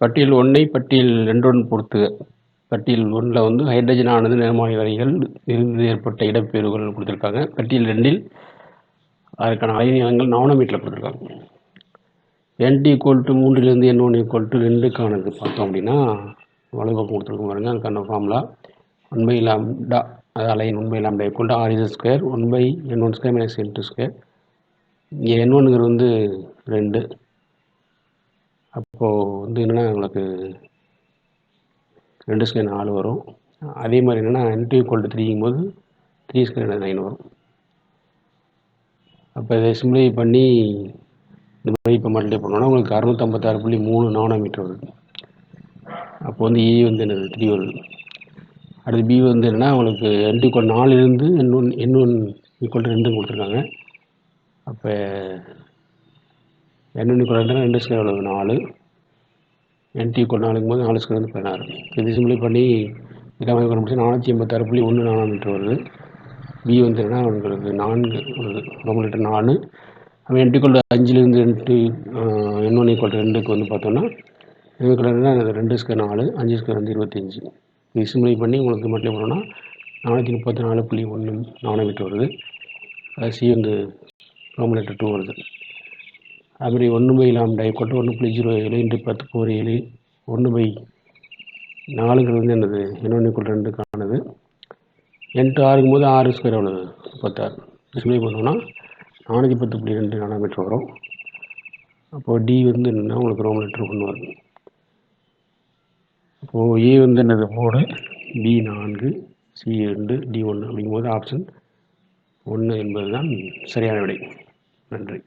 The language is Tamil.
பட்டியல் ஒன்றை பட்டியல் ரெண்டுடன் பொறுத்துக பட்டியல் ஒன்றில் வந்து ஹைட்ரஜன் ஆனது நிறமாலை வரைகள் இருந்து ஏற்பட்ட இடப்பெயர்வுகள் கொடுத்துருக்காங்க. பட்டியல் ரெண்டில் அதற்கான அலைநீளங்கள் நானோமீட்டரில் கொடுத்துருக்காங்க. என்டி ஈக்குவல் டு மூன்றிலிருந்து என் ஒன் ஈக்குவல் டு ரெண்டுக்கானது பார்த்தோம் அப்படின்னா வலதுபக்கம் கொடுத்துருக்கோம் பாருங்க அதுக்கான ஃபார்முலா ஒன் பை லாம்டா அது align one by lambda equal to R is square one by N one square minus N two square இங்கே என் ஒன்னுங்கிறது வந்து ரெண்டு. அப்போது வந்து என்னென்னா உங்களுக்கு ரெண்டு ஸ்கொயர் நாலு வரும். அதே மாதிரி என்னென்னா என்டி ஈக்குவல் டு த்ரீங்கும் போது த்ரீ ஸ்கொயர் நைன் வரும். அப்போ இதை சிம்ப்ளிஃபை பண்ணி இந்த மாதிரி இப்போ மல்டிப்ளை பண்ணோன்னா உங்களுக்கு அறுநூத்தம்பத்தாறு புள்ளி மூணு நானோமீட்டர் வருது அப்போ வந்து ஏ வந்து என்னது? த்ரீ வருது. அடுத்து பி வந்து என்னென்னா உங்களுக்கு என் ஈக்குவல் நாலுலேருந்து N one N one equal ரெண்டும் கொடுத்துருக்காங்க. அப்போ என் ஒன் ரெண்டு ஸ்கொயர் எவ்வளவு நாலு. என் டி ஈக்குவல் நாலுங்கும் போது நாலு ஸ்கொயர் வந்து பதினாறு. இது சிம்ப்ளை பண்ணி இல்லாமல் பண்ண முடிச்சு நானூற்றி எண்பத்தாறு புள்ளி ஒன்று நானோமீட்டர் வருது. பி வந்து உங்களுக்கு நான்கு வருது ரொம்ப லிட்டர் நாலு நம்ம என் ஈக்குவல் அஞ்சுலேருந்து ரெண்டு என் ஒன் ஈக்குவல் ரெண்டுக்கு வந்து பார்த்தோம்னா இதுக்கு ரெண்டு ஸ்கொயர் நாலு அஞ்சு ஸ்கொயர் வந்து இருபத்தஞ்சி. இது சிம்ப்ளை பண்ணி உங்களுக்கு மட்டும் பண்ணோன்னா நானூற்றி முப்பத்தி நாலு புள்ளி ஒன்று நானோமீட்டர் வருது. சி வந்து ரோமன் லெட்டர் டூ வருது. அப்படி ஒன்று பை லாம்டா ஈக்குவல் ஒன்று புள்ளி ஜீரோ ஏழு இன்று பத்து போர் ஏழு. ஒன்று பை நாலுங்கிறது வந்து என்னது? இன்னொன்று ஒன்று ரெண்டுக்கானது எட்டு ஆறுக்கும் போது ஆறு ஸ்கொயர் எவ்வளவு முப்பத்தாறு. சிம்ப்ளை பண்ணோன்னா நானூற்றி பத்து புள்ளி ரெண்டு நானோமீட்டர் வரும். அப்போது டி வந்து என்னென்னா உங்களுக்கு ரோம் லெட்டர் ஒன்று வருது அப்போது ஏ வந்து என்னது? மூணு பி நான்கு சி ரெண்டு டி ஒன்று அப்படிங்கும்போது ஆப்ஷன் ஒன்று என்பது தான் சரியான விடை. நன்றி.